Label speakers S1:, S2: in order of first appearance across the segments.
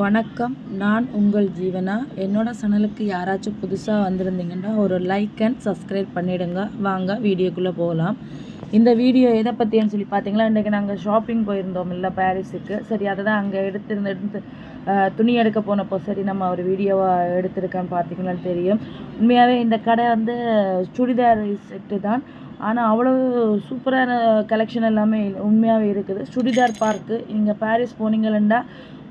S1: வணக்கம். நான் உங்கள் ஜீவனா? என்னோட சேனலுக்கு யாராச்சும் புதுசாக வந்திருந்தீங்கன்னா ஒரு லைக் அண்ட் சப்ஸ்கிரைப் பண்ணிவிடுங்க வாங்க வீடியோக்குள்ளே போகலாம் இந்த வீடியோ எதை பற்றின்னு சொல்லி பார்த்தீங்களா இன்றைக்கி நாங்கள் ஷாப்பிங் போயிருந்தோம் இல்லை பாரிஸுக்கு. சரி அதை தான் அங்கே எடுத்திருந்த எடுத்து துணி எடுக்க போனப்போ சரி நம்ம ஒரு வீடியோவாக எடுத்திருக்கேன்னு பார்த்தீங்களான்னு தெரியும். உண்மையாகவே இந்த கடை வந்து சுடிதார் செட்டு தான். ஆனால் அவ்வளோ சூப்பரான கலெக்ஷன் எல்லாமே உண்மையாகவே இருக்குது. சுடிதார் பார்க்கு இங்கே பாரிஸ் போனீங்களா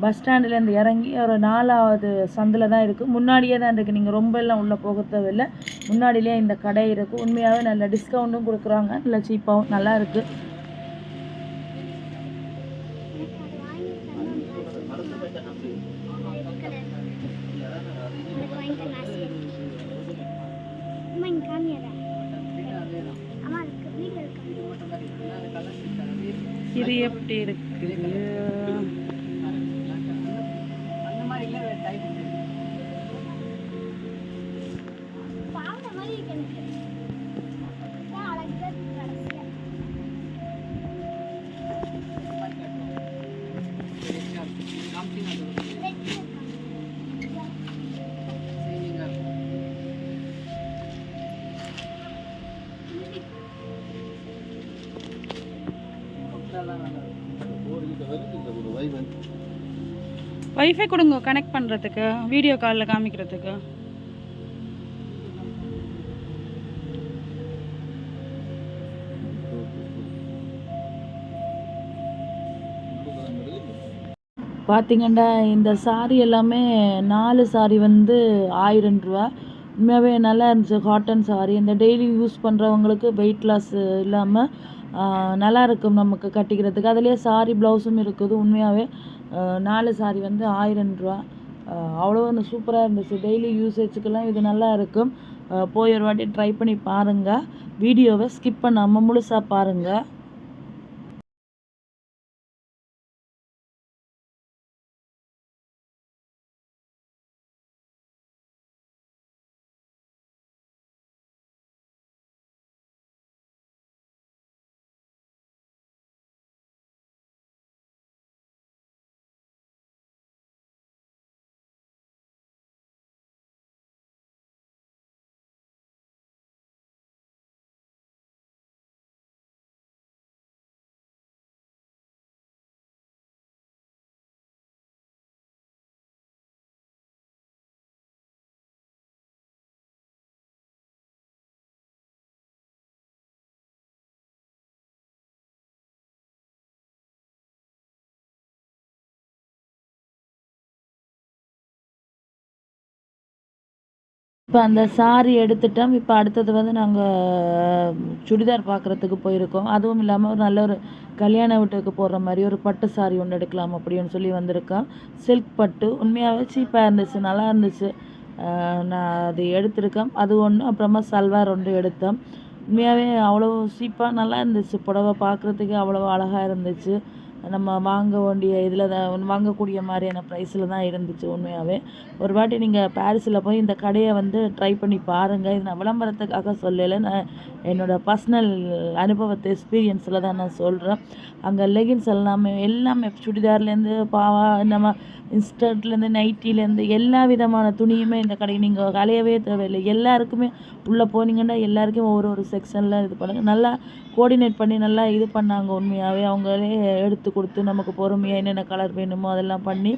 S1: பஸ் ஸ்டாண்டுலேருந்து இறங்கி ஒரு நாலாவது சந்தில் தான் இருக்குது முன்னாடியே தான் இருக்குது நீங்கள் ரொம்ப எல்லாம் உள்ளே போக தேவையில்லை. முன்னாடியிலே இந்த கடை இருக்குது உண்மையாகவே நல்ல டிஸ்கவுண்ட்டும் கொடுக்குறாங்க. நல்ல சீப்பாகவும் நல்லா இருக்குது இது எப்படி இருக்கு Thank you. வைஃபை கொடுங்க கனெக்ட் பண்ணுறதுக்கு வீடியோ காலில் காமிக்கிறதுக்கு. பார்த்தீங்கன்னா இந்த சாரி எல்லாமே நாலு சாரி வந்து ஆயிரம் ரூபா உண்மையாகவே நல்லா இருந்துச்சு காட்டன் சாரி இந்த டெய்லி யூஸ் பண்ணுறவங்களுக்கு வெயிட் லாஸ் இல்லாமல் நல்லா இருக்கும் நமக்கு கட்டிக்கிறதுக்கு. அதுலேயே சாரி ப்ளவுஸும் இருக்குது உண்மையாகவே நாலு சாரி வந்து ஆயிரம் ரூபா. அவ்வளோ சூப்பராக இருந்துச்சு. டெய்லி யூசேஜுக்கெல்லாம் இது நல்லா இருக்கும். போய் ஒரு வாட்டி ட்ரை பண்ணி பாருங்கள் வீடியோவை ஸ்கிப் பண்ணாமல் முழுசாக பாருங்கள் இப்போ அந்த சாரி எடுத்துட்டோம். இப்போ அடுத்தது வந்து நாங்கள் சுடிதார் பார்க்குறதுக்கு போயிருக்கோம். அதுவும் இல்லாமல் ஒரு நல்ல ஒரு கல்யாண வீட்டுக்கு போடுற மாதிரி ஒரு பட்டு சாரி ஒன்று எடுக்கலாம் அப்படின்னு சொல்லி வந்திருக்கோம். சில்க் பட்டு. உண்மையாகவே சீப்பாக இருந்துச்சு நல்லா இருந்துச்சு. நான் அது எடுத்திருக்கேன். அது ஒன்று அப்புறமா சல்வார் ஒன்று எடுத்தோம். உண்மையாகவே அவ்வளோ சீப்பாக நல்லா இருந்துச்சு. புடவை பார்க்குறதுக்கு அவ்வளோ அழகாக இருந்துச்சு. நம்ம வாங்க வேண்டிய இதில் தான் வாங்கக்கூடிய மாதிரியான ப்ரைஸில் தான் இருந்துச்சு உண்மையாகவே ஒரு வாட்டி நீங்கள் பாரிஸில் போய் இந்த கடையை வந்து ட்ரை பண்ணி பாருங்கள் இது நான் விளம்பரத்துக்காக சொல்லலை நான் என்னோடய பர்சனல் அனுபவத்தை எக்ஸ்பீரியன்ஸில் தான் நான் சொல்கிறேன் அங்கே லெகின்ஸ் எல்லாமே எல்லாமே சுடிதார்லேருந்து பாவா நம்ம இன்ஸ்டன்ட்லேருந்து நைட்டிலேருந்து எல்லா விதமான துணியுமே இந்த கடைக்கு நீங்கள் கலையவே தேவையில்லை. எல்லாருக்குமே உள்ளே போனீங்கன்னா எல்லாருக்கும் ஒவ்வொரு ஒரு செக்ஷனில் இது பண்ணுங்க. நல்லா கோஆர்டினேட் பண்ணி நல்லா இது பண்ணாங்க உண்மையாகவே அவங்களே எடுத்து கொடுத்து நமக்கு பொறுமையாக என்னென்ன கலர் வேணுமோ அதெல்லாம் பண்ணி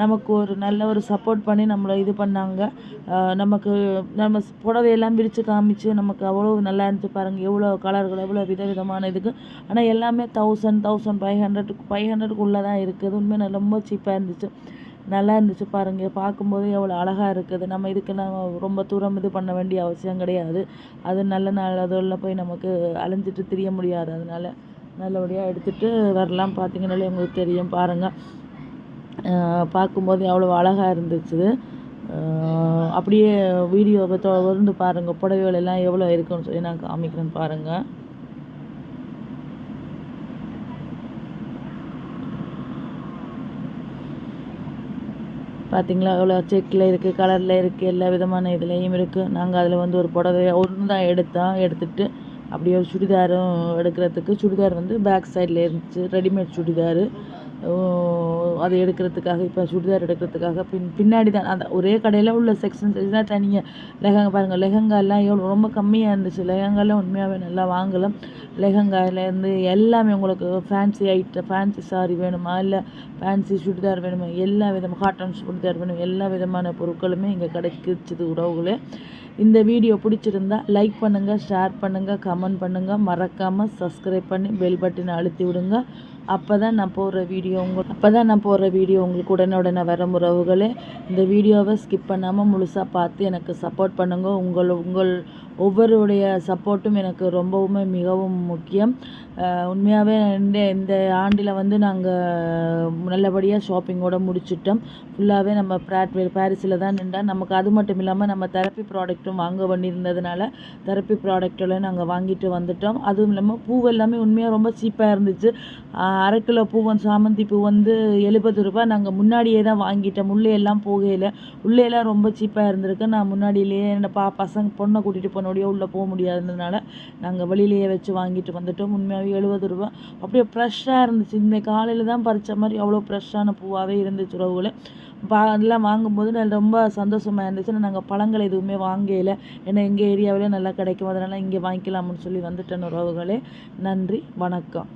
S1: நமக்கு ஒரு நல்ல ஒரு சப்போர்ட் பண்ணி நம்மளை இது பண்ணாங்க. நமக்கு நம்ம ஸ் புடவையெல்லாம் விரித்து காமிச்சு நமக்கு அவ்வளோ நல்லா இருந்துச்சு பாருங்கள் எவ்வளோ கலர்கள் எவ்வளோ விதவிதமான இதுக்கு. ஆனால் எல்லாமே தௌசண்ட் தௌசண்ட் ஃபைவ் ஹண்ட்ரடுக்கு ஃபைவ் ஹண்ட்ரடுக்குள்ளே தான் இருக்குது. உண்மையாக நல்லா ரொம்ப சீப்பாக இருந்துச்சு. நல்லா இருந்துச்சு பாருங்கள் பார்க்கும்போது எவ்வளோ அழகாக இருக்குது. நம்ம இதுக்கெல்லாம் ரொம்ப தூரம் இது பண்ண வேண்டிய அவசியம் கிடையாது. அது நல்ல நாள் அதில் போய் நமக்கு அலைஞ்சிட்டு திரிய முடியாது. அதனால் நல்லபடியாக எடுத்துகிட்டு வரலாம். பார்த்தீங்கன்னாலே உங்களுக்கு தெரியும் பாருங்கள் பார்க்கும்போது அவ்வளோ அழகாக இருந்துச்சு. அப்படியே வீடியோவை தொடர்ந்து பாருங்கள் புடவைகள் எல்லாம் எவ்வளோ இருக்குன்னு சொல்லி நான் காமிக்கிறேன் பாருங்கள் பார்த்தீங்களா எவ்வளோ செக்கில் இருக்குது கலரில் இருக்குது எல்லா விதமான இதுலேயும் இருக்குது நாங்கள் அதில் வந்து ஒரு புடவை ஒன்று தான் எடுத்தோம் எடுத்துட்டு அப்படியே ஒரு சுடிதாரும் எடுக்கிறதுக்கு. சுடிதார் வந்து பேக் சைடில் இருந்துச்சு. ரெடிமேட் சுடிதார். அதை எடுக்கிறதுக்காக இப்போ சுடிதார் எடுக்கிறதுக்காக பின் பின்னாடி தான் அந்த ஒரே கடையில் உள்ள செக்ஷன்ஸ் தான் தனியாக லெஹங்கா பாருங்கள் லெஹங்காலாம் எவ்வளோ ரொம்ப கம்மியாக இருந்துச்சு. லெஹங்காலாம் உண்மையாகவே நல்லா வாங்கலாம். லெஹங்காலேருந்து எல்லாமே உங்களுக்கு ஃபேன்சி ஐட்டம் ஃபேன்சி சாரி வேணுமா? இல்லை ஃபேன்சி சுடிதார் வேணுமா? எல்லா விதமாக காட்டன் சுடிதார் வேணும். எல்லா விதமான பொருட்களுமே இங்கே கிடைக்கிச்சது உறவுகளே. இந்த வீடியோ பிடிச்சிருந்தா லைக் பண்ணுங்கள் ஷேர் பண்ணுங்கள் கமெண்ட் பண்ணுங்கள் மறக்காமல் சப்ஸ்கிரைப் பண்ணி பெல் பட்டனை அழுத்தி விடுங்க. அப்போ தான் நான் போடுற வீடியோ உங்கள் அப்போ தான் நான் போடுற வீடியோ உங்களுக்கு உடனே உடனே வர உறவுகளே. இந்த வீடியோவை ஸ்கிப் பண்ணாமல் முழுசாக பார்த்து எனக்கு சப்போர்ட் பண்ணுங்கள் உங்கள் உங்கள் ஒவ்வொருடைய சப்போர்ட்டும் எனக்கு ரொம்பவுமே மிகவும் முக்கியம். உண்மையாகவே இந்த இந்த ஆண்டில் வந்து நாங்கள் நல்லபடியாக ஷாப்பிங்கோட முடிச்சிட்டோம். ஃபுல்லாகவே நம்ம ப்ராட் பாரிஸில் தான் நின்றா நமக்கு அது மட்டும் இல்லாமல் நம்ம தெரப்பி ப்ராடக்ட்டும் வாங்க வேண்டியிருந்ததுனால தெரப்பி ப்ராடக்டெல்லாம் நாங்கள் வாங்கிட்டு வந்துட்டோம். அதுவும் இல்லாமல் பூ எல்லாமே உண்மையாக ரொம்ப சீப்பாக இருந்துச்சு. அரை கிலோ பூ வந்து சாமந்தி பூ வந்து எழுபது ரூபாய் நாங்கள் முன்னாடியே தான் வாங்கிட்டோம். உள்ளே எல்லாம் போகையில் உள்ளே எல்லாம் ரொம்ப சீப்பாக இருந்திருக்கு. நான் முன்னாடியிலேயே என்னோட பா பசங்க பொண்ணை கூட்டிகிட்டு போனோடையே உள்ளே போக முடியாததுனால நாங்கள் வெளியிலேயே வச்சு வாங்கிட்டு வந்துட்டோம். உண்மையாகவே எழுபது ரூபா. அப்படியே ஃப்ரெஷ்ஷாக இருந்துச்சு. இந்த காலையில் தான் பறித்த மாதிரி அவ்வளோ ஃப்ரெஷ்ஷான பூவாகவே இருந்துச்சு உறவுகளை. பா அதெல்லாம் வாங்கும்போது நான் ரொம்ப சந்தோஷமாக இருந்துச்சு. நாங்கள் பழங்கள் எதுவுமே வாங்கல. ஏன்னா எங்கள் ஏரியாவிலே நல்லா கிடைக்கும். அதனால் இங்கே வாங்கிக்கலாம்னு சொல்லி வந்துட்டேன் உறவுகளே. நன்றி. வணக்கம்.